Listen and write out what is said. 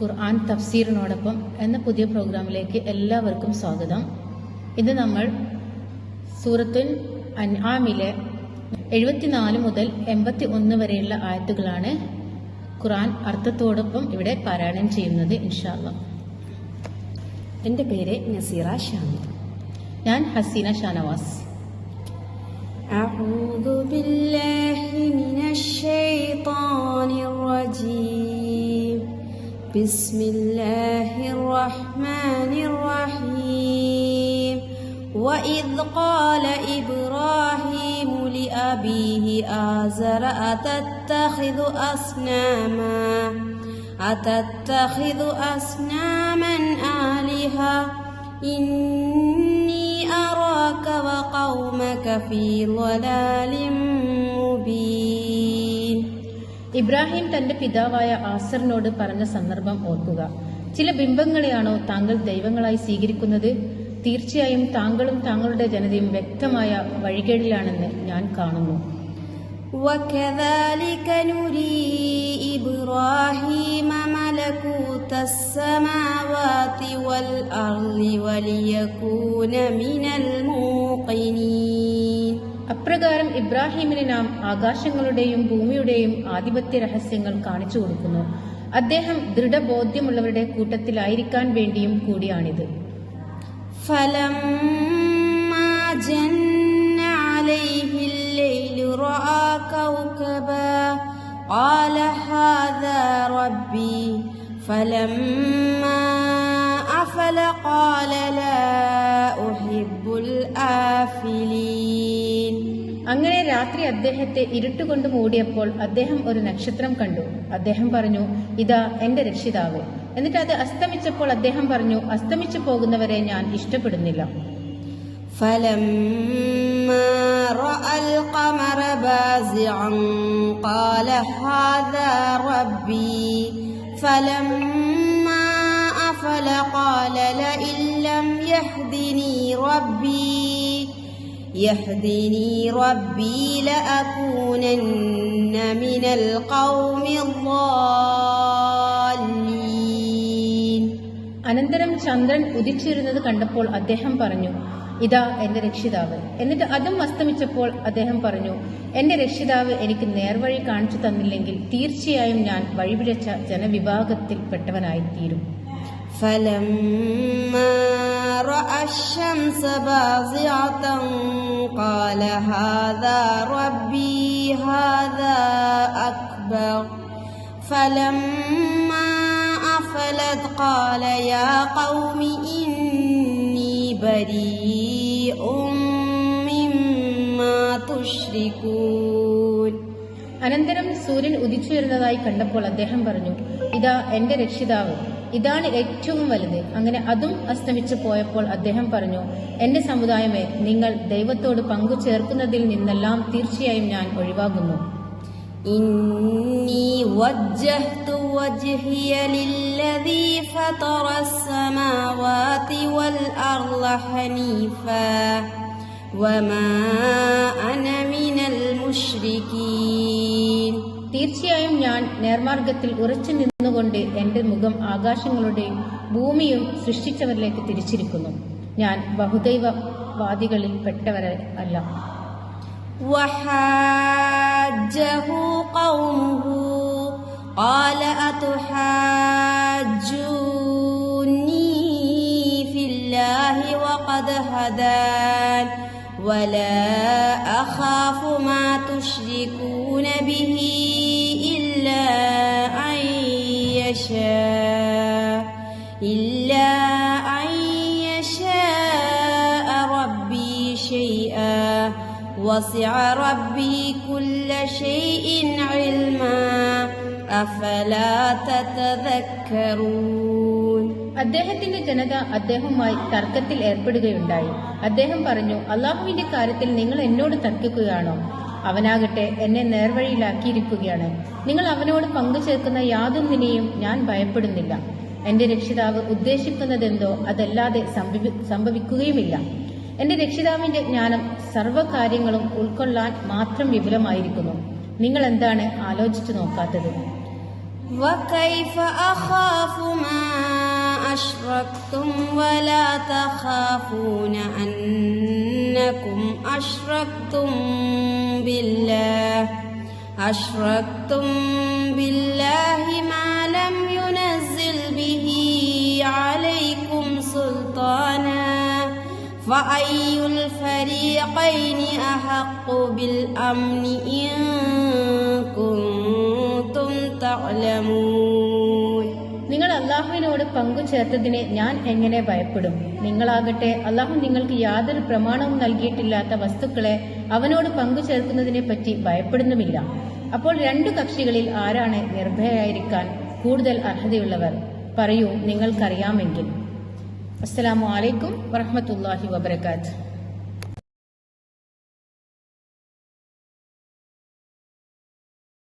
ഖുർആൻ തഫ്സീറിനോടൊപ്പം എന്ന പുതിയ പ്രോഗ്രാമിലേക്ക് എല്ലാവർക്കും സ്വാഗതം ഇത് നമ്മൾ സൂറത്തുൻ അൻആമിലെ എഴുപത്തിനാല് മുതൽ എൺപത്തി ഒന്ന് വരെയുള്ള ആയത്തുകളാണ് ഖുർആൻ അർത്ഥത്തോടൊപ്പം ഇവിടെ പാരായണം ചെയ്യുന്നത് ഇൻഷാല്ല എൻ്റെ പേര് നസീറ ഷാമി ഞാൻ ഹസീന ഷാനവാസ് أعوذ بالله من الشيطان الرجيم بسم الله الرحمن الرحيم. وإذ قال إبراهيم لأبيه آزر أتتخذ أصناما؟ أتتخذ أصناما آلهة؟ إني أراك وقومك في ضلال مبين. ഇബ്രാഹിം തന്റെ പിതാവായ ആസറിനോട് പറഞ്ഞ സന്ദർഭം ഓർക്കുക ചില ബിംബങ്ങളെയാണോ താങ്കൾ ദൈവങ്ങളായി സ്വീകരിക്കുന്നത് തീർച്ചയായും താങ്കളും താങ്കളുടെ ജനതയും വ്യക്തമായ വഴികേടിലാണെന്ന് ഞാൻ കാണുന്നു وكذلك نري إبراهيم ملكوت السماوات والأرض وليكون من الموقنين അപ്രകാരം ഇബ്രാഹിമിന് നാം ആകാശങ്ങളുടെയും ഭൂമിയുടെയും ആധിപത്യ രഹസ്യങ്ങൾ കാണിച്ചു കൊടുക്കുന്നു അദ്ദേഹം ദൃഢബോധ്യമുള്ളവരുടെ കൂട്ടത്തിലായിരിക്കാൻ വേണ്ടിയും കൂടിയാണിത് فلما جن عليه الليل رأى كوكبا قال هذا ربي فلما أفل قال لا أحب الآفلين അങ്ങനെ രാത്രി അദ്ദേഹത്തെ ഇരുട്ടുകൊണ്ട് മൂടിയപ്പോൾ അദ്ദേഹം ഒരു നക്ഷത്രം കണ്ടു അദ്ദേഹം പറഞ്ഞു ഇതാ എന്റെ രക്ഷിതാവ് എന്നിട്ട് അത് അസ്തമിച്ചപ്പോൾ അദ്ദേഹം പറഞ്ഞു അസ്തമിച്ചു പോകുന്നവരെ ഞാൻ ഇഷ്ടപ്പെടുന്നില്ല فلما رأى القمر بازعا قال هذا ربي فلما أفل قال لئن لم يهدني ربي يهدني ربي لأكونن من القوم الضالين അനന്തരം ചന്ദ്രൻ ഉദിച്ചിരുന്നത് കണ്ടപ്പോൾ അദ്ദേഹം പറഞ്ഞു ഇതാ എന്റെ രക്ഷിതാവ് എന്നിട്ട് അതും അസ്തമിച്ചപ്പോൾ അദ്ദേഹം പറഞ്ഞു എന്റെ രക്ഷിതാവ് എനിക്ക് നേർവഴി കാണിച്ചു തന്നില്ലെങ്കിൽ തീർച്ചയായും ഞാൻ വഴിപിഴച്ച ജനവിഭാഗത്തിൽപ്പെട്ടവനായി തീരും فلما رأى الشمس بازعة قال هذا ربي هذا أكبر فلما أفلت قال يا قوم إني بريء مما تشركون അനന്തരം സൂര്യൻ ഉദിച്ചുയരുന്നതായി കണ്ടപ്പോൾ അദ്ദേഹം പറഞ്ഞു ഇതാ എന്റെ രക്ഷിതാവ് ഇതാണ് ഏറ്റവും വലുത് അങ്ങനെ അതും അസ്തമിച്ചു പോയപ്പോൾ അദ്ദേഹം പറഞ്ഞു എന്റെ സമുദായമേ നിങ്ങൾ ദൈവത്തോട് പങ്കു ചേർക്കുന്നതിൽ നിന്നെല്ലാം തീർച്ചയായും ഞാൻ ഒഴിവാകുന്നു إني وجهت وجهي للذي فطر السماوات والأرض حنيفا وما أنا من المشركين തീർച്ചയായും ഞാൻ നേർമാർഗത്തിൽ ഉറച്ചു നിന്നുകൊണ്ട് എന്റെ മുഖം ആകാശങ്ങളുടെയും ഭൂമിയും സൃഷ്ടിച്ചവരിലേക്ക് തിരിച്ചിരിക്കുന്നു ഞാൻ ബഹുദൈവവാദികളിൽ പെട്ടവരെ അല്ല وحاجه قومه قال أتحاجوني في الله وقد هدان ولا أخاف ما تشركون به إلا أن يشاء إلا أن يشاء ربي شيئا وسع ربي كل شيء علما أفلا تتذكرون അദ്ദേഹത്തിന്റെ ജനത അദ്ദേഹവുമായി തർക്കത്തിൽ ഏർപ്പെടുകയുണ്ടായി അദ്ദേഹം പറഞ്ഞു അള്ളാഹുവിന്റെ കാര്യത്തിൽ നിങ്ങൾ എന്നോട് തർക്കിക്കുകയാണോ അവനാകട്ടെ എന്നെ നേർവഴിയിലാക്കിയിരിക്കുകയാണ് നിങ്ങൾ അവനോട് പങ്കുചേർക്കുന്ന യാതൊന്നിനെയും ഞാൻ ഭയപ്പെടുന്നില്ല എന്റെ രക്ഷിതാവ് ഉദ്ദേശിക്കുന്നതെന്തോ അതല്ലാതെ സംഭവി- സംഭവിക്കുകയുമില്ല എന്റെ രക്ഷിതാവിന്റെ ജ്ഞാനം സർവ്വകാര്യങ്ങളും ഉൾക്കൊള്ളാൻ മാത്രം വിപുലമായിരിക്കുന്നു നിങ്ങൾ എന്താണ് ആലോചിച്ചു നോക്കാത്തത് وكيف أخاف ما أشركتم ولا تخافون أنكم أشركتم بالله أشركتم بالله ما لم ينزل به عليكم سلطانا فأي الفريقين أحق بالأمن إن كنتم تعلمون؟ അള്ളാഹുവിനോട് പങ്കു ചേർത്തതിന് ഞാൻ എങ്ങനെ ഭയപ്പെടും? നിങ്ങളാകട്ടെ അള്ളാഹു നിങ്ങൾക്ക് യാതൊരു പ്രമാണവും നൽകിയിട്ടില്ലാത്ത വസ്തുക്കളെ അവനോട് പങ്കു ചേർക്കുന്നതിനെ പറ്റി ഭയപ്പെടുന്നുമില്ല. അപ്പോൾ രണ്ടു കക്ഷികളിൽ ആരാണ് നിർഭയായിരിക്കാൻ കൂടുതൽ അർഹതയുള്ളവർ? പറയൂ നിങ്ങൾക്കറിയാമെങ്കിൽ. അസ്സലാമു അലൈക്കും വറഹമത്തല്ലാഹി വബർക്കാത്ത്